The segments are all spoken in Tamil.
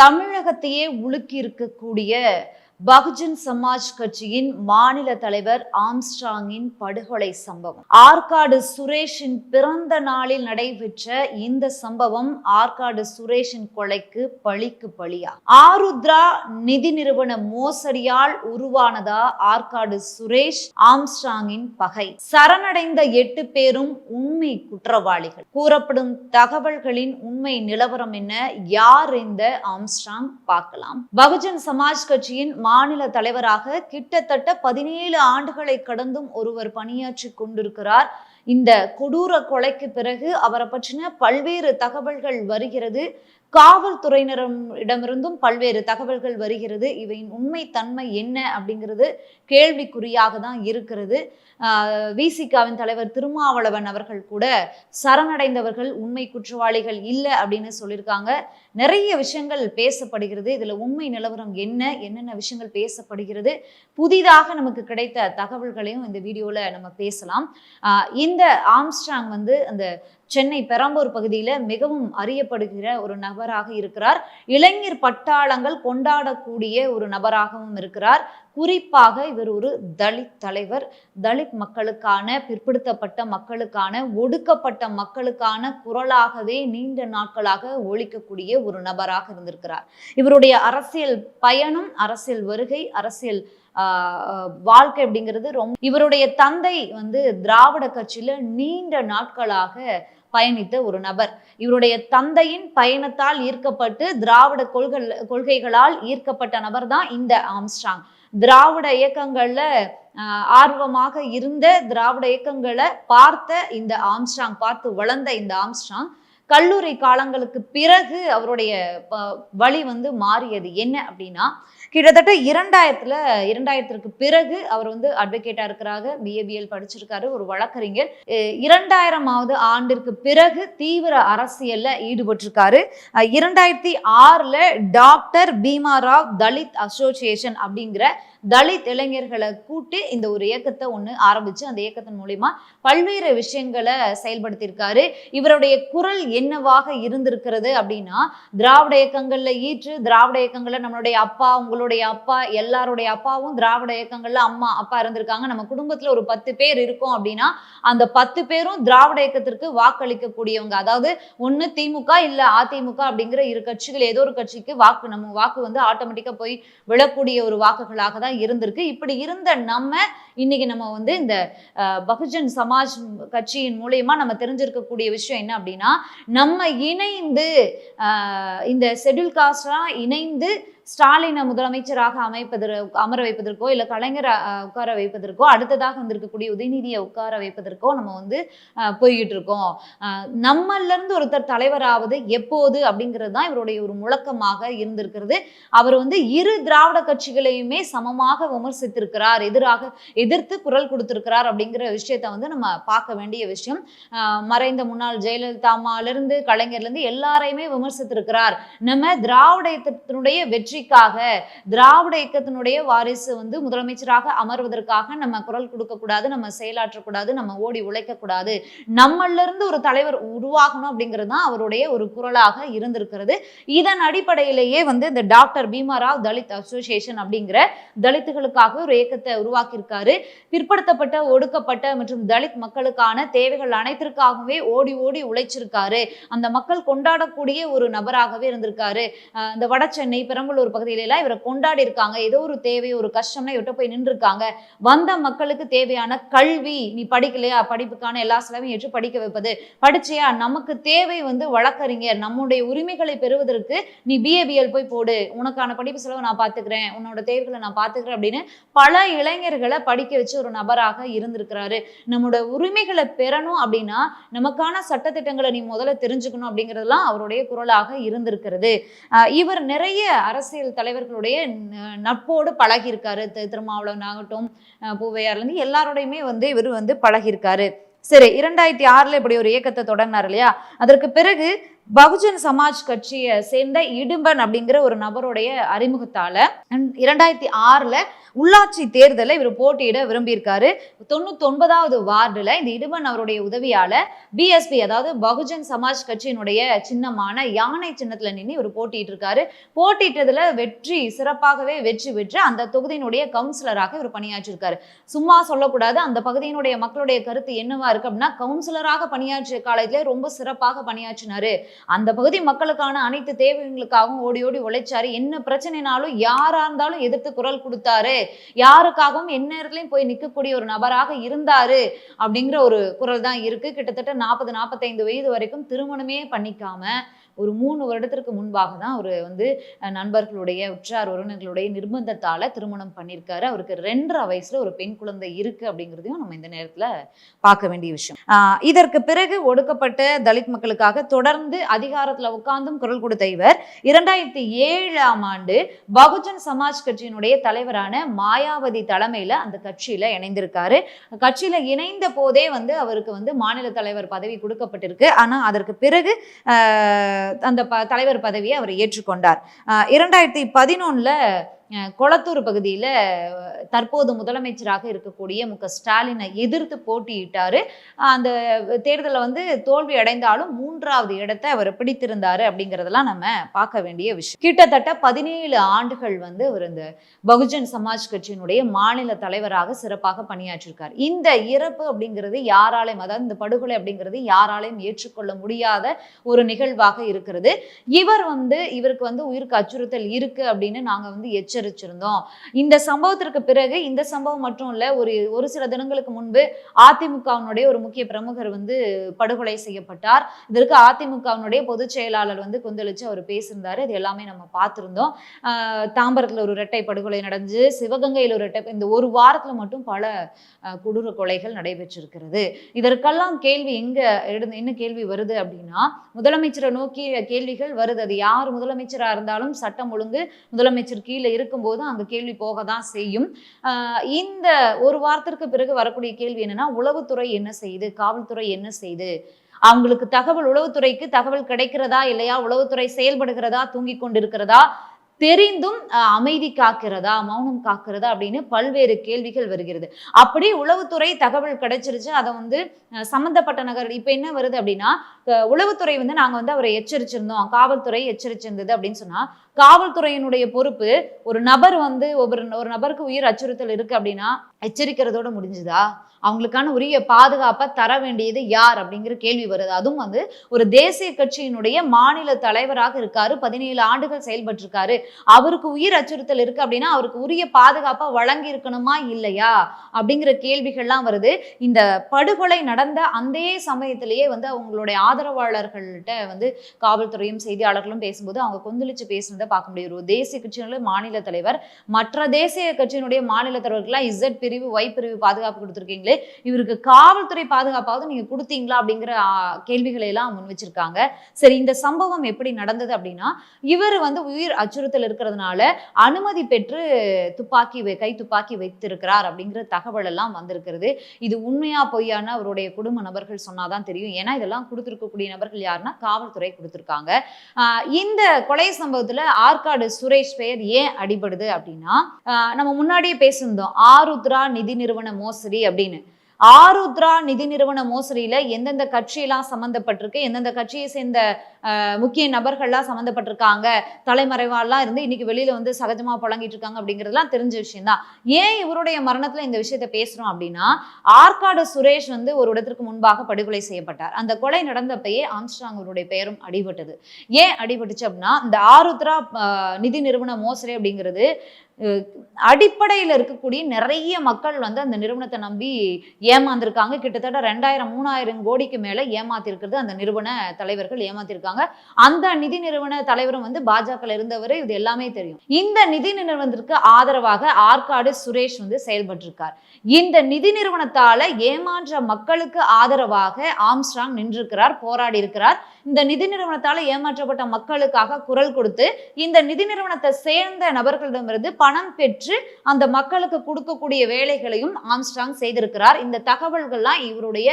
தமிழகத்தையே உலுக்கி இருக்கக்கூடிய பகுஜன் சமாஜ் கட்சியின் மாநில தலைவர் ஆம்ஸ்டாங்கின் படுகொலை சம்பவம். ஆற்காடு சுரேஷின் பிறந்த நாளில் நடைபெற்ற இந்த சம்பவம் ஆற்காடு சுரேஷின் கொலைக்கு பழிக்கு பழியா. ஆருத்ரா நிதி நிறுவன மோசடியால் உருவானதா ஆற்காடு சுரேஷ் ஆம்ஸ்டாங்கின் பகை. சரணடைந்த எட்டு பேரும் உண்மை குற்றவாளிகள். கூறப்படும் தகவல்களின் உண்மை நிலவரம் என்ன? யார் இந்த ஆம்ஸ்டாங் பார்க்கலாம். பகுஜன் சமாஜ் கட்சியின் மாநில தலைவராக கிட்டத்தட்ட பதினேழு ஆண்டுகளை கடந்தும் ஒருவர் பணியாற்றி கொண்டிருக்கிறார். இந்த கொடூர கொலைக்கு பிறகு அவரை பற்றின பல்வேறு தகவல்கள் வருகிறது. காவல்துறையினரிடமிருந்தும் பல்வேறு தகவல்கள் வருகிறது. இவையின் உண்மை தன்மை என்ன அப்படிங்கிறது கேள்விக்குறியாக தான் இருக்கிறது. விசிகாவின் தலைவர் திருமாவளவன் அவர்கள் கூட சரணடைந்தவர்கள் உண்மை குற்றவாளிகள் இல்லை அப்படின்னு சொல்லியிருக்காங்க நிறைய விஷயங்கள் பேசப்படுகிறது. இதில் உண்மை நிலவரம் என்ன என்னென்ன விஷயங்கள் பேசப்படுகிறது புதிதாக நமக்கு கிடைத்த தகவல்களையும் இந்த வீடியோவில் நம்ம பேசலாம். இந்த ஆம்ஸ்டாங் வந்து அந்த சென்னை பெரம்பூர் பகுதியில் மிகவும் அறியப்படுகிற ஒரு நபராக இருக்கிறார். இளைஞர் பட்டாளங்கள் கொண்டாடக்கூடிய ஒரு நபராகவும் இருக்கிறார். குறிப்பாக இவர் ஒரு தலித் தலைவர். தலித் மக்களுக்கான பிற்படுத்தப்பட்ட மக்களுக்கான ஒடுக்கப்பட்ட மக்களுக்கான குரலாகவே நீண்ட நாட்களாக ஒழிக்கக்கூடிய ஒரு நபராக இருந்திருக்கிறார். இவருடைய அரசியல் பயணம் அரசியல் வருகை அரசியல் வாழ்க்கை அப்படிங்கிறது ரொம்ப இவருடைய தந்தை வந்து திராவிட கட்சியில நீண்ட நாட்களாக பயணித்த ஒரு நபர். இவருடைய தந்தையின் பயணத்தால் ஈர்க்கப்பட்டு திராவிட கொள்கை கொள்கைகளால் ஈர்க்கப்பட்ட நபர் தான் இந்த ஆம்ஸ்டாங் திராவிட இயக்கங்கள்ல ஆர்வமாக இருந்த திராவிட இயக்கங்களை பார்த்த இந்த ஆம்ஸ்ட்ராங் பார்த்து வளர்ந்த இந்த ஆம்ஸ்ட்ராங் கல்லூரி காலங்களுக்கு பிறகு அவருடைய வழி வந்து மாறியது. என்ன அப்படின்னா கிட்டத்தட்ட இரண்டாயிரத்துல இரண்டாயிரத்திற்கு பிறகு அவர் வந்து அட்வொகேட்டா இருக்கிறாங்க பிஏபிஎல் படிச்சிருக்காரு ஒரு வழக்கறிஞர். இரண்டாயிரமாவது ஆண்டிற்கு பிறகு தீவிர அரசியல்ல ஈடுபட்டிருக்காரு. இரண்டாயிரத்தி ஆறுல டாக்டர் பீமா ராவ் தலித் அசோசியேஷன் அப்படிங்கிற தலித் இளைஞர்களை கூட்டி இந்த ஒரு இயக்கத்தை ஒன்று ஆரம்பிச்சு அந்த இயக்கத்தின் மூலியமா பல்வேறு விஷயங்களை செயல்படுத்தியிருக்காரு. இவருடைய குரல் என்னவாக இருந்திருக்கிறது அப்படின்னா திராவிட இயக்கங்கள்ல ஈற்று திராவிட இயக்கங்கள்ல நம்மளுடைய அப்பா உங்களுடைய அப்பா எல்லாருடைய அப்பாவும் திராவிட இயக்கங்கள்ல அம்மா அப்பா இருந்திருக்காங்க. நம்ம குடும்பத்துல ஒரு பத்து பேர் இருக்கோம் அப்படின்னா அந்த பத்து பேரும் திராவிட இயக்கத்திற்கு வாக்களிக்கக்கூடியவங்க. அதாவது ஒண்ணு திமுக இல்ல அதிமுக அப்படிங்கிற இரு கட்சிகள் ஏதோ ஒரு கட்சிக்கு வாக்கு நம்ம வாக்கு வந்து ஆட்டோமேட்டிக்கா போய் விழக்கூடிய ஒரு வாக்குகளாக தான் தான் இருந்திருக்கு. இப்படி இருந்த நம்ம இன்னைக்கு நம்ம வந்து இந்த பகுஜன் சமாஜ் கட்சியின் மூலயமா நம்ம தெரிஞ்சிருக்கக்கூடிய விஷயம் என்ன அப்படின்னா நம்ம இணைந்து இந்த ஷெட்யூல் காஸ்டா இணைந்து ஸ்டாலினை முதலமைச்சராக அமைப்பதற்கு அமர வைப்பதற்கோ இல்லை கலைஞரை உட்கார வைப்பதற்கோ அடுத்ததாக வந்திருக்கக்கூடிய உதயநிதியை உட்கார வைப்பதற்கோ நம்ம வந்து போய்கிட்டு இருக்கோம் நம்மளிருந்து ஒருத்தர் தலைவராவது எப்போது அப்படிங்கிறது தான் இவருடைய ஒரு முழக்கமாக இருந்திருக்கிறது. அவர் வந்து இரு திராவிட கட்சிகளையுமே சமமாக விமர்சித்திருக்கிறார் எதிராக எதிர்த்து குரல் கொடுத்திருக்கிறார் அப்படிங்கிற விஷயத்த வந்து நம்ம பார்க்க வேண்டிய விஷயம். மறைந்த முன்னாள் ஜெயலலிதா அம்மாலிருந்து கலைஞர்லேருந்து எல்லாரையுமே விமர்சித்திருக்கிறார். நம்ம திராவிடத்தினுடைய வெற்றி வெற்றிக்காக திராவிட இயக்கத்தினுடைய வாரிசு வந்து முதலமைச்சராக அமர்வதற்காக நம்ம குரல் கொடுக்கக்கூடாது நம்ம செயலாற்றக்கூடாது நம்ம ஓடி உழைக்கக்கூடாது. நம்மள இருந்து ஒரு தலைவர் உருவாகணும் அப்படிங்கிறது தான் அவருடைய ஒரு குரலாக இருந்திருக்கிறது. இதன் அடிப்படையிலேயே வந்து இந்த டாக்டர் பீமாராவ் தலித் அசோசியேஷன் அப்படிங்கிற தலித்துகளுக்காக ஒரு இயக்கத்தை உருவாக்கியிருக்காரு. பிற்படுத்தப்பட்ட ஒடுக்கப்பட்ட மற்றும் தலித் மக்களுக்கான தேவைகள் அனைத்திற்காகவே ஓடி ஓடி உழைச்சிருக்காரு. அந்த மக்கள் கொண்டாடக்கூடிய ஒரு நபராகவே இருந்திருக்காரு. இந்த வட சென்னை பெரம்பலூர் ஒரு பகுதியில எல்லாம் இவரை கொண்டாடி இருக்காங்க ஏதோ ஒரு தேவை ஒரு கஷ்டம்னா இவர்கிட்ட போய் நின்று இருக்காங்க வந்த மக்களுக்கு தேவையான கல்வி நீ படிக்கலையா? படிப்புக்கான எல்லா செலவையும் ஏற்று படிக்க வைப்பது. படிச்சியா? நமக்கு தேவை வந்து வழக்கறிஞர். நம்முடைய உரிமைகளை பெறுவதற்கு நீ பிஏபிஎல் போய் போடு. உனக்கான படிப்பு செலவை நான் பாத்துக்கிறேன் உன்னோட தேவைகளை நான் பாத்துக்கிறேன் அப்படின்னு பல இளைஞர்களை படிக்க வச்சு ஒரு நபராக இருந்திருக்கிறாரு. நம்மளோட உரிமைகளை பெறணும் அப்படின்னா நமக்கான சட்டத்திட்டங்களை நீ முதல்ல தெரிஞ்சுக்கணும் அப்படிங்கிறதுலாம் அவருடைய குரலாக இருந்திருக்கிறது. இவர் நிறைய அரசு அரசியல் தலைவர்களுடைய நட்போடு பழகியிருக்காரு. திருமாவளவன் ஆகட்டும் பூவையார்லேருந்து எல்லாரோடையுமே வந்து இவர் வந்து பழகியிருக்காரு. சரி இரண்டாயிரத்தி ஆறுல இப்படி ஒரு இயக்கத்தை தொடங்கினார் இல்லையா? அதற்கு பிறகு பகுஜன் சமாஜ் கட்சியை சேர்ந்த இடும்பன் அப்படிங்கிற ஒரு நபருடைய அறிமுகத்தால இரண்டாயிரத்தி ஆறுல உள்ளாட்சி தேர்தலில் இவர் போட்டியிட விரும்பியிருக்காரு. தொண்ணூத்தொன்பதாவது வார்டில் இந்த இடுவன் அவருடைய உதவியால பிஎஸ்பி அதாவது பகுஜன் சமாஜ் கட்சியினுடைய சின்னமான யானை சின்னத்தில் நின்று இவர் போட்டிட்டு இருக்காரு போட்டியிட்டதுல வெற்றி சிறப்பாகவே வெற்றி பெற்று அந்த தொகுதியினுடைய கவுன்சிலராக இவர் பணியாற்றியிருக்காரு சும்மா சொல்லக்கூடாது அந்த பகுதியினுடைய மக்களுடைய கருத்து என்னவா இருக்கு அப்படின்னா கவுன்சிலராக பணியாற்றிய காலத்திலே ரொம்ப சிறப்பாக பணியாற்றினாரு. அந்த பகுதி மக்களுக்கான அனைத்து தேவைகளுக்காகவும் ஓடி ஓடி உழைச்சாரு. என்ன பிரச்சனைனாலும் யாரா இருந்தாலும் எதிர்த்து குரல் கொடுத்தாரு. யாருக்காகவும் எந்நேரத்துலயும் போய் நிற்கக்கூடிய ஒரு நபராக இருந்தாரு அப்படிங்கிற ஒரு குரல் தான் இருக்கு. கிட்டத்தட்ட நாற்பது நாற்பத்தைந்து வயது வரைக்கும் திருமணமே பண்ணிக்காம ஒரு மூணு வருடத்திற்கு முன்பாக தான் அவர் வந்து நண்பர்களுடைய உற்றார் உறவினர்களுடைய நிர்பந்தத்தால் திருமணம் பண்ணியிருக்காரு. அவருக்கு ரெண்டரை வயசில் ஒரு பெண் குழந்தை இருக்குது அப்படிங்கிறதையும் நம்ம இந்த நேரத்தில் பார்க்க வேண்டிய விஷயம். இதற்கு பிறகு ஒடுக்கப்பட்ட தலித் மக்களுக்காக தொடர்ந்து அதிகாரத்தில் உட்கார்ந்தும் குரல் கொடுத்த இவர் இரண்டாயிரத்தி ஏழாம் ஆண்டு பகுஜன் சமாஜ் கட்சியினுடைய தலைவரான மாயாவதி தலைமையில் அந்த கட்சியில் இணைந்திருக்காரு. கட்சியில் இணைந்த போதே வந்து அவருக்கு வந்து மாநில தலைவர் பதவி கொடுக்கப்பட்டிருக்கு. ஆனால் அதற்கு பிறகு அந்த ப தலைவர் பதவியை அவர் ஏற்றுக்கொண்டார். ஆஹ், இரண்டாயிரத்தி பதினொன்னுல கொளத்தூர் பகுதியில தற்போது முதலமைச்சராக இருக்கக்கூடிய மு ஸ்டாலினை எதிர்த்து போட்டியிட்டாரு. அந்த தேர்தலில் வந்து தோல்வி அடைந்தாலும் மூன்றாவது இடத்தை அவர் பிடித்திருந்தாரு அப்படிங்கிறதெல்லாம் நம்ம பார்க்க வேண்டிய விஷயம். கிட்டத்தட்ட பதினேழு ஆண்டுகள் வந்து அவர் இந்த பகுஜன் சமாஜ் கட்சியினுடைய மாநில தலைவராக சிறப்பாக பணியாற்றியிருக்கார் இந்த இறப்பு அப்படிங்கிறது யாராலையும் அதாவது இந்த படுகொலை அப்படிங்கிறது யாராலையும் ஏற்றுக்கொள்ள முடியாத ஒரு நிகழ்வாக இருக்கிறது. இவர் வந்து இவருக்கு வந்து உயிருக்கு அச்சுறுத்தல் இருக்கு அப்படின்னு நாங்க வந்து எச்சரிச்சிருந்தோம் இந்த சம்பவத்திற்கு பிறகு இந்த சம்பவம் மட்டும் இல்லை ஒரு ஒரு சில தினங்களுக்கு முன்பு அதிமுகவினுடைய ஒரு முக்கிய பிரமுகர் வந்து படுகொலை செய்யப்பட்டார். இதற்கு அதிமுகவினுடைய பொதுச் செயலாளர் வந்து கொந்தளிச்சு அவர் பேசியிருந்தாரு. இது எல்லாமே நம்ம பார்த்துருந்தோம். தாம்பரத்தில் ஒரு இரட்டை படுகொலை நடந்து சிவகங்கையில் ஒரு இரட்டை இந்த ஒரு வாரத்தில் மட்டும் பல ஆஹ் கொடூர கொலைகள் நடைபெற்றிருக்கிறது. இதற்கெல்லாம் கேள்வி எங்க என்ன கேள்வி வருது அப்படின்னா முதலமைச்சரை நோக்கி கேள்விகள் வருது. அது யார் முதலமைச்சராக இருந்தாலும் சட்டம் ஒழுங்கு முதலமைச்சர் கீழே இருக்க இருக்கும்போது அங்க கேள்வி போக தான் செய்யும். ஆஹ் இந்த ஒரு வாரத்திற்கு பிறகு வரக்கூடிய கேள்வி என்னன்னா உளவுத்துறை என்ன செய்யுது காவல்துறை என்ன செய்யுது அவங்களுக்கு தகவல் உளவுத்துறைக்கு தகவல் கிடைக்கிறதா இல்லையா? உளவுத்துறை செயல்படுகிறதா? தூங்கிக் கொண்டிருக்கிறதா? தெரிந்தும் அமைதி காக்கிறதா மௌனம் காக்கிறதா அப்படின்னு பல்வேறு கேள்விகள் வருகிறது. அப்படி உளவுத்துறை தகவல் கிடைச்சிருச்சு. அதை வந்து சம்பந்தப்பட்ட நகர் இப்ப என்ன வருது அப்படின்னா உளவுத்துறை வந்து நாங்க வந்து அவரை எச்சரிச்சிருந்தோம். காவல்துறை எச்சரிச்சிருந்தது அப்படின்னு சொன்னா காவல்துறையினுடைய பொறுப்பு ஒரு நபர் வந்து ஒவ்வொரு ஒரு நபருக்கு உயிர் அச்சுறுத்தல் இருக்கு அப்படின்னா எச்சரிக்கிறதோட முடிஞ்சுதா? அவங்களுக்கான உரிய பாதுகாப்பை தர வேண்டியது யார் அப்படிங்கிற கேள்வி வருது. அதுவும் வந்து ஒரு தேசிய கட்சியினுடைய மாநில தலைவராக இருக்காரு. பதினேழு ஆண்டுகள் செயல்பட்டிருக்காரு. அவருக்கு உயிர் அச்சுறுத்தல் இருக்கு அப்படின்னா அவருக்கு உரிய பாதுகாப்பை வழங்கி இருக்கணுமா இல்லையா அப்படிங்கிற கேள்விகள்லாம் வருது. இந்த படுகொலை நடந்த அந்த சமயத்திலேயே வந்து அவங்களுடைய ஆதரவாளர்கள்ட்ட வந்து காவல்துறையும் செய்தியாளர்களும் பேசும்போது அவங்க கொந்தளிச்சு பேசுனதை பார்க்க முடியும். ஒரு தேசிய கட்சியினுடைய மாநில தலைவர் மற்ற தேசிய கட்சியினுடைய மாநில தலைவர்கள்லாம் இசட் பிரிவு ஒய் பிரிவு பாதுகாப்பு கொடுத்துருக்கீங்களே இவருக்கு காவல்துறை பாதுகாப்பாவது நீங்க கொடுத்தீங்களா அப்படிங்கிற கேள்விகளை எல்லாம் முன் வச்சிருக்காங்க. சரி இந்த சம்பவம் எப்படி நடந்தது அப்படின்னா இவர் வந்து உயிர் அச்சுறுத்தல் இருக்கிறதுனால அனுமதி பெற்று துப்பாக்கி வை- கை துப்பாக்கி வைத்திருக்கிறார் அப்படிங்கிற தகவல் எல்லாம் வந்திருக்கிறது. இது உண்மையா பொய்யான அவருடைய குடும்ப நபர்கள் சொன்னாதான் தெரியும். ஏன்னா இதெல்லாம் கொடுத்திருக்கக்கூடிய நபர்கள் யாருன்னா காவல்துறை கொடுத்திருக்காங்க. ஆஹ் இந்த கொலை சம்பவத்துல ஆற்காடு சுரேஷ் பெயர் ஏன் அடிபடுது அப்படின்னா ஆஹ் நம்ம முன்னாடியே பேசியிருந்தோம். ஆருத்ரா நிதி நிறுவன மோசடி அப்படின்னு. ஆருத்ரா நிதி நிறுவன மோசடியில எந்தெந்த கட்சியெல்லாம் சம்மந்தப்பட்டிருக்கு எந்தெந்த கட்சியை சேர்ந்த முக்கிய நபர்கள்லாம் சம்மந்தப்பட்டிருக்காங்க. தலைமறைவாலாம் இருந்து இன்னைக்கு வெளியில வந்து சகஜமா புழங்கிட்டு இருக்காங்க அப்படிங்கிறதுலாம் தெரிஞ்ச விஷயம் தான் ஏன் இவருடைய மரணத்துல இந்த விஷயத்த பேசுறோம் அப்படின்னா ஆற்காடு சுரேஷ் வந்து ஒரு இடத்திற்கு முன்பாக படுகொலை செய்யப்பட்டார். அந்த கொலை நடந்தப்பயே ஆம்ஸ்டாங் அவருடைய பெயரும் அடிபட்டது. ஏன் அடிபட்டுச்சு அப்படின்னா இந்த ஆருத்ரா நிதி நிறுவன மோசடி அப்படிங்கிறது அடிப்படையில் இருக்கக்கூடிய நிறைய மக்கள் வந்து அந்த நிறுவனத்தை நம்பி ஏமாந்திருக்காங்க. கிட்டத்தட்ட ரெண்டாயிரம் மூணாயிரம் கோடிக்கு மேல ஏமாத்திருக்கிறது அந்த நிறுவன தலைவர்கள் ஏமாத்திருக்காங்க. அந்த நிதி நிறுவன தலைவரும் வந்து பாஜக இருந்தவர் இது எல்லாமே தெரியும். இந்த நிதி நிறுவனத்திற்கு ஆதரவாக ஆற்காடு சுரேஷ் வந்து செயல்பட்டிருக்கார். இந்த நிதி நிறுவனத்தால ஏமாற்ற மக்களுக்கு ஆதரவாக ஆம்ஸ்ட்ராங் நின்றிருக்கிறார் போராடி இருக்கிறார். இந்த நிதி நிறுவனத்தால ஏமாற்றப்பட்ட மக்களுக்காக குரல் கொடுத்து இந்த நிதி நிறுவனத்தை சேர்ந்த நபர்களிடமிருந்து பணம் பெற்று அந்த மக்களுக்கு கொடுக்கக்கூடிய வேலைகளையும் ஆம்ஸ்ட்ராங் செய்திருக்கிறார். இந்த தகவல்கள்லாம் இவருடைய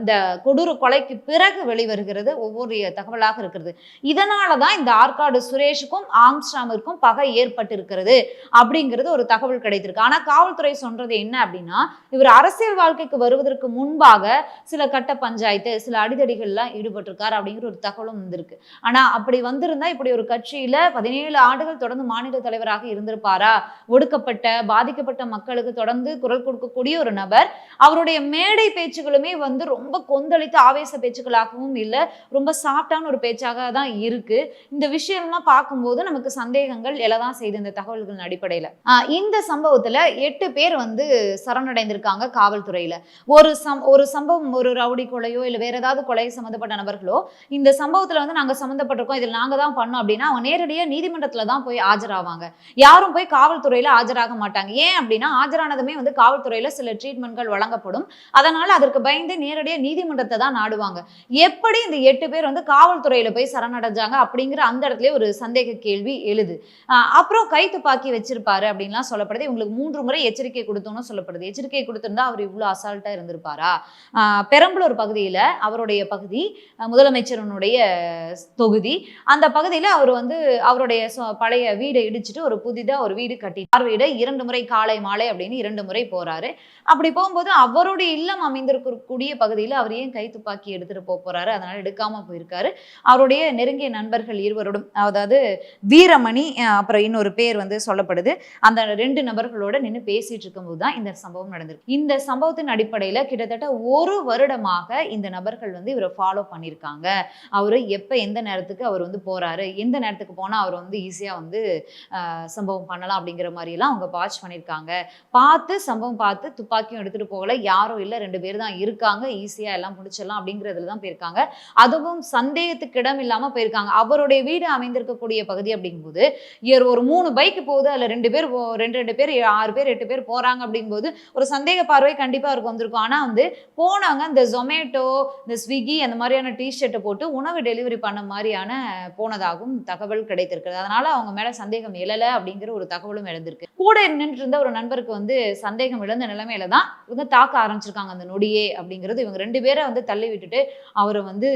இந்த கொடூர கொலைக்கு பிறகு வெளிவருகிறது. ஒவ்வொரு தகவல் தகவலாக இருக்கிறது. இதனால தான் இந்த ஆற்காடு சுரேஷுக்கும் ஆம்ஸ்டாமிற்கும் பகை ஏற்பட்டிருக்கிறது அப்படிங்கிறது ஒரு தகவல் கிடைத்திருக்கு. ஆனால் காவல்துறை சொல்றது என்ன அப்படின்னா இவர் அரசியல் வாழ்க்கைக்கு வருவதற்கு முன்பாக சில கட்ட பஞ்சாயத்து சில அடிதடிகள்லாம் ஈடுபட்டிருக்காரு அப்படிங்கிற ஒரு தகவலும் வந்திருக்கு. ஆனால் அப்படி வந்திருந்தா இப்படி ஒரு கட்சியில பதினேழு ஆண்டுகள் தொடர்ந்து மாநில தலைவராக இருந்திருப்பாரா? ஒடுக்கப்பட்ட பாதிக்கப்பட்ட மக்களுக்கு தொடர்ந்து குரல் கொடுக்கக்கூடிய ஒரு நபர் அவருடைய மேடை பேச்சுகளுமே வந்து ரொம்ப கொந்தளித்து ஆவேச பேச்சுக்களாகவும் இல்லை ரொம்ப சாஃப்டான ஒரு பேச்சாக தான் இருக்கு. இந்த விஷயம்லாம் பார்க்கும்போது நமக்கு சந்தேகங்கள் எழதான் செய்து இந்த தகவல்களின் அடிப்படையில். இந்த சம்பவத்தில் எட்டு பேர் வந்து சரணடைந்திருக்காங்க காவல்துறையில். ஒரு சம் ஒரு சம்பவம் ஒரு ரவுடி கொலையோ இல்லை வேற ஏதாவது கொலை சம்மந்தப்பட்ட நபர்களோ இந்த சம்பவத்தில் வந்து நாங்கள் சம்மந்தப்பட்டிருக்கோம் இதில் நாங்கள் தான் பண்ணோம் அப்படின்னா அவங்க நேரடியாக நீதிமன்றத்தில் தான் போய் ஆஜராவாங்க. யாரும் போய் காவல்துறையில் ஆஜராக மாட்டாங்க. ஏன் அப்படின்னா ஆஜரானதுமே வந்து காவல்துறையில் சில ட்ரீட்மெண்ட்கள் வழங்கப்படும். அதனால் அதற்கு பயந்து நேரடியாக நீதிமன்றத்தை தான் நாடுவாங்க. எப்படி இந்த எட்டு பேர் வந்து காவல் காவல்துறையில போய் சரணடைஞ்சாங்க அப்படிங்கிற அந்த இடத்துல ஒரு சந்தேக கேள்வி எழுது. அப்புறம் கை துப்பாக்கி வச்சிருப்பாரு அப்படின்லாம் சொல்லப்படுது. இவங்களுக்கு மூன்று முறை எச்சரிக்கை கொடுத்தோம்னு சொல்லப்படுது. எச்சரிக்கை கொடுத்திருந்தா அவர் இவ்வளவு அசால்ட்டா இருந்திருப்பாரா? பெரம்பலூர் பகுதியில அவருடைய பகுதி முதலமைச்சரனுடைய தொகுதி. அந்த பகுதியில அவர் வந்து அவருடைய சொ- பழைய வீடை இடிச்சிட்டு ஒரு புதிதா ஒரு வீடு கட்டி பார்வையிட இரண்டு முறை காலை மாலை அப்படின்னு இரண்டு முறை போறாரு. அப்படி போகும்போது அவருடைய இல்லம் அமைந்திருக்கக்கூடிய பகுதியில் அவர் ஏன் கை துப்பாக்கி எடுத்துட்டு போக போறாரு? அதனால எடுக்காம போயிருக்காரு. அவருடைய நெருங்கிய நண்பர்கள் இருவரோடும் அதாவது வீரமணி அப்புறம் இன்னொரு பேர் வந்து சொல்லப்படுது. அந்த ரெண்டு நபர்களோட நின்று பேசிட்டு இருக்கும்போது தான் இந்த சம்பவம் நடந்திருக்கு. இந்த சம்பவத்தின் அடிப்படையில கிட்டத்தட்ட ஒரு வருடமாக இந்த நபர்கள் வந்து இவரை ஃபாலோ பண்ணியிருக்காங்க. அவர் எப்போ எந்த நேரத்துக்கு அவர் வந்து போறாரு எந்த நேரத்துக்கு போனால் அவர் வந்து ஈஸியாக வந்து ஆஹ், சம்பவம் பண்ணலாம் அப்படிங்கிற மாதிரிலாம் அவங்க வாட்ச் பண்ணியிருக்காங்க. பார்த்து சம்பவம் பார்த்து துப்பாக்கியும் எடுத்துட்டு போகல. யாரும் இல்லை ரெண்டு பேர் தான் இருக்காங்க. ஈஸியாக எல்லாம் முடிச்சிடலாம் அப்படிங்கிறதுல தான் போயிருக்காங்க. அதுவும் சந்தேகத்துக்கு இடம் இல்லாம போயிருக்காங்க. அவருடைய வீடு அமைந்திருக்கக்கூடிய பகுதி அப்படிங்கும்போது இவர் ஒரு மூணு பைக் போகுது அதில் ரெண்டு பேர் ரெண்டு ரெண்டு பேர் ஆறு பேர் எட்டு பேர் போறாங்க அப்படிங்கும்போது ஒரு சந்தேக பார்வை கண்டிப்பாக அவருக்கு வந்திருக்கும். ஆனால் வந்து போனவங்க இந்த ஜொமேட்டோ இந்த ஸ்விக்கி அந்த மாதிரியான டிஷர்ட்டை போட்டு உணவு டெலிவரி பண்ண மாதிரியான போனதாகவும் தகவல் கிடைத்திருக்கிறது. அதனால அவங்க மேல சந்தேகம் எழலை அப்படிங்கிற ஒரு தகவலும் எழுந்திருக்கு. கூட நின்றுட்டு இருந்த ஒரு நண்பருக்கு வந்து சந்தேகம் இழந்த நிலைமையில தான் இவங்க தாக்க ஆரம்பிச்சிருக்காங்க அந்த நொடியே அப்படிங்கிறது. இவங்க ரெண்டு பேரை வந்து தள்ளி விட்டுட்டு அவரை வந்து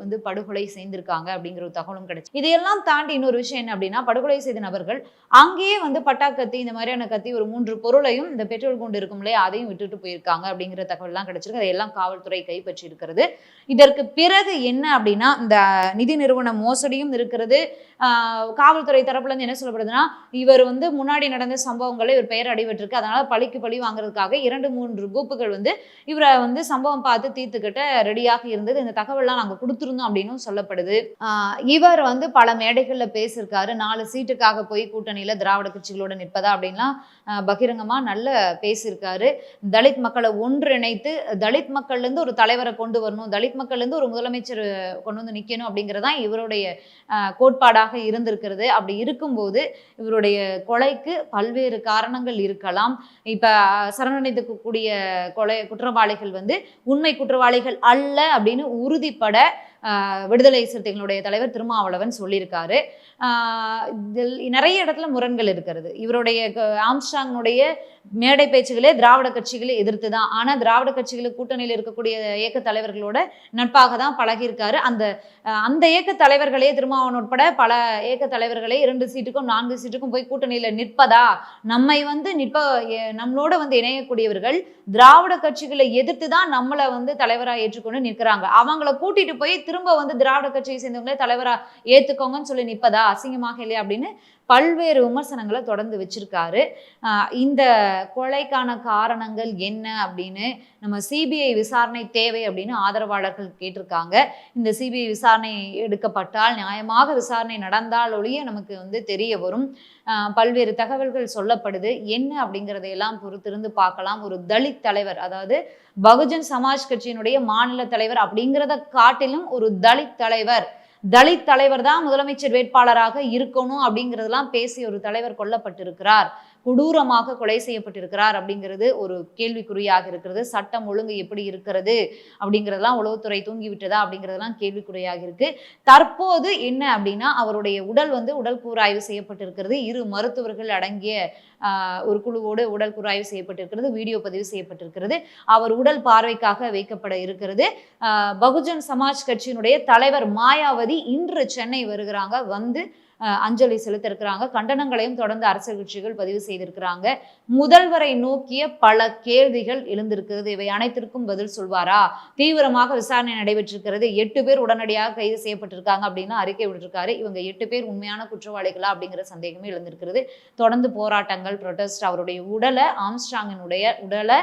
வந்து படுகொலை செய்திருக்காங்க அப்படிங்கிற ஒரு தகவலும் கிடைச்சு. இதையெல்லாம் தாண்டி இன்னொரு விஷயம் என்ன அப்படின்னா படுகொலை செய்த நபர்கள் அங்கேயே வந்து பட்டா கத்தி இந்த மாதிரியான கத்தி ஒரு மூன்று பொருளையும் இந்த பெட்ரோல் குண்டு இருக்கும் இல்லையா அதையும் விட்டுட்டு போயிருக்காங்க அப்படிங்கிற தகவல்லாம் கிடைச்சிருக்கு. அதையெல்லாம் காவல்துறை கைப்பற்றி இருக்கிறது இதற்கு பிறகு என்ன அப்படின்னா இந்த நிதி நிறுவன மோசடியும் இருக்கிறது. ஆஹ் காவல்துறை தரப்புல இருந்து என்ன சொல்லப்படுதுன்னா இவர் வந்து முன்னாடி நடந்த சம்பவங்களை இவர் பெயர் அடிபட்டிருக்கு. அதனால பழிக்கு பழி வாங்குறதுக்காக இரண்டு மூன்று குரூப்புகள் வந்து இவரை வந்து சம்பவம் பார்த்து தீர்த்துக்கிட்ட ரெடியாக இருந்தது. இந்த தகவல்லாம் நாங்கள் கொடுத்துருந்தோம் சொல்லப்படுது. இவர் வந்து பல மேடைகள்ல பேசியிருக்காரு. நாலு சீட்டுக்காக போய் கூட்டணியில திராவிட கட்சிகளோட நிற்பதா அப்படின்லாம் பகிரங்கமாக பகிரங்கமா நல்ல பேசியிருக்காரு. தலித் மக்களை ஒன்றிணைத்து தலித் மக்கள்ல இருந்து ஒரு தலைவரை கொண்டு வரணும் தலித் மக்கள்ல இருந்து ஒரு முதலமைச்சர் கொண்டு வந்து நிக்கணும் அப்படிங்கிறதான் இவருடைய கோட்பாடாக இருந்திருக்கிறது. அப்படி இருக்கும்போது இவருடைய கொலைக்கு பல்வேறு காரணங்கள் இருக்கலாம். இப்ப சரணடைந்துக்கூடிய கொலை குற்றவாளிகள் வந்து உண்மை குற்றவாளிகள் அல்ல அப்படின்னு உறுதிப்பட விடுதலை சிறுத்தைகளுடைய தலைவர் திருமாவளவன் சொல்லியிருக்காரு. இதில் நிறைய இடத்துல முரண்கள் இருக்கிறது. இவருடைய க- ஆம்ஸ்டாங்கினுடைய மேடை பேச்சுகளே திராவிட கட்சிகளை எதிர்த்து தான் ஆனால் திராவிட கட்சிகளுக்கு கூட்டணியில் இருக்கக்கூடிய இயக்க தலைவர்களோட நட்பாக தான் பழகியிருக்காரு. அந்த அந்த இயக்க தலைவர்களே திருமாவன் உட்பட பல இயக்க தலைவர்களே இரண்டு சீட்டுக்கும் நான்கு சீட்டுக்கும் போய் கூட்டணியில் நிற்பதா? நம்மை வந்து நிற்ப நம்மளோட வந்து இணையக்கூடியவர்கள் திராவிட கட்சிகளை எதிர்த்து தான் நம்மளை வந்து தலைவராக ஏற்றுக்கொண்டு நிற்கிறாங்க. அவங்கள கூட்டிட்டு போய் திரும்ப வந்து திராவிட கட்சியை சேர்ந்தவங்களே தலைவரா ஏத்துக்கோங்கன்னு சொல்லி நிற்பதா? அசிங்கமாக இல்லையா அப்படின்னு பல்வேறு விமர்சனங்களை தொடர்ந்து வச்சிருக்காரு. இந்த கொலைக்கான காரணங்கள் என்ன அப்படின்னு நம்ம சிபிஐ விசாரணை தேவை அப்படின்னு ஆதரவாளர்கள் கேட்டிருக்காங்க. இந்த சிபிஐ விசாரணை எடுக்கப்பட்டால் நியாயமாக விசாரணை நடந்தால் ஒழிய நமக்கு வந்து தெரிய வரும். பல்வேறு தகவல்கள் சொல்லப்படுது. என்ன அப்படிங்கிறதையெல்லாம் பொறுத்திருந்து பார்க்கலாம். ஒரு தலித் தலைவர் அதாவது பகுஜன் சமாஜ் கட்சியினுடைய மாநில தலைவர் அப்படிங்கிறத காட்டிலும் ஒரு தலித் தலைவர் தலித் தலைவர் தான் முதலமைச்சர் வேட்பாளராக இருக்கணும் அப்படிங்கிறதெல்லாம் பேசி ஒரு தலைவர் கொல்லப்பட்டிருக்கிறார். கொடூரமாக கொலை செய்யப்பட்டிருக்கிறார் அப்படிங்கிறது ஒரு கேள்விக்குறியாக இருக்கிறது. சட்டம் ஒழுங்கு எப்படி இருக்கிறது அப்படிங்கிறதெல்லாம் உளவுத்துறை தூங்கி விட்டதா அப்படிங்கிறதெல்லாம் கேள்விக்குறியாக இருக்கு. தற்போது என்ன அப்படின்னா அவருடைய உடல் வந்து உடல் கூராய்வு செய்யப்பட்டிருக்கிறது. இரு மருத்துவர்கள் அடங்கிய ஒரு குழுவோடு உடல் கூராய்வு செய்யப்பட்டிருக்கிறது வீடியோ பதிவு செய்யப்பட்டிருக்கிறது. அவர் உடல் பார்வைக்காக வைக்கப்பட இருக்கிறது. பகுஜன் சமாஜ் கட்சியினுடைய தலைவர் மாயாவதி இன்று சென்னை வருகிறாங்க. வந்து அஞ்சலி செலுத்திருக்கிறாங்க. கண்டனங்களையும் தொடர்ந்து அரசியல் கட்சிகள் பதிவு செய்திருக்கிறாங்க. முதல்வரை நோக்கிய பல கேள்விகள் எழுந்திருக்கிறது. இவை அனைத்திற்கும் பதில் சொல்வாரா? தீவிரமாக விசாரணை நடைபெற்றிருக்கிறது. எட்டு பேர் உடனடியாக கைது செய்யப்பட்டிருக்காங்க அப்படின்னு அறிக்கை விட்டிருக்காரு இவங்க எட்டு பேர் உண்மையான குற்றவாளிகளா அப்படிங்கிற சந்தேகமே எழுந்திருக்கிறது. தொடர்ந்து போராட்டங்கள் ப்ரொட்டஸ்ட் அவருடைய உடலை ஆம்ஸ்டாங்கினுடைய உடலை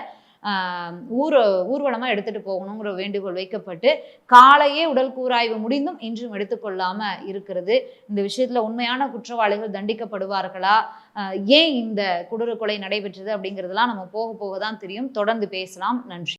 ஊர் ஊர்வலமாக எடுத்துட்டு போகணுங்கிற வேண்டுகோள் வைக்கப்பட்டு காலையே உடல் கூராய்வு முடிந்தும் இன்றும் எடுத்துக்கொள்ளாம இருக்கிறது. இந்த விஷயத்துல உண்மையான குற்றவாளிகள் தண்டிக்கப்படுவார்களா? ஏன் இந்த குடூர கொலை நடைபெற்றது அப்படிங்கிறதுலாம் நம்ம போக போக தான் தெரியும். தொடர்ந்து பேசலாம். நன்றி.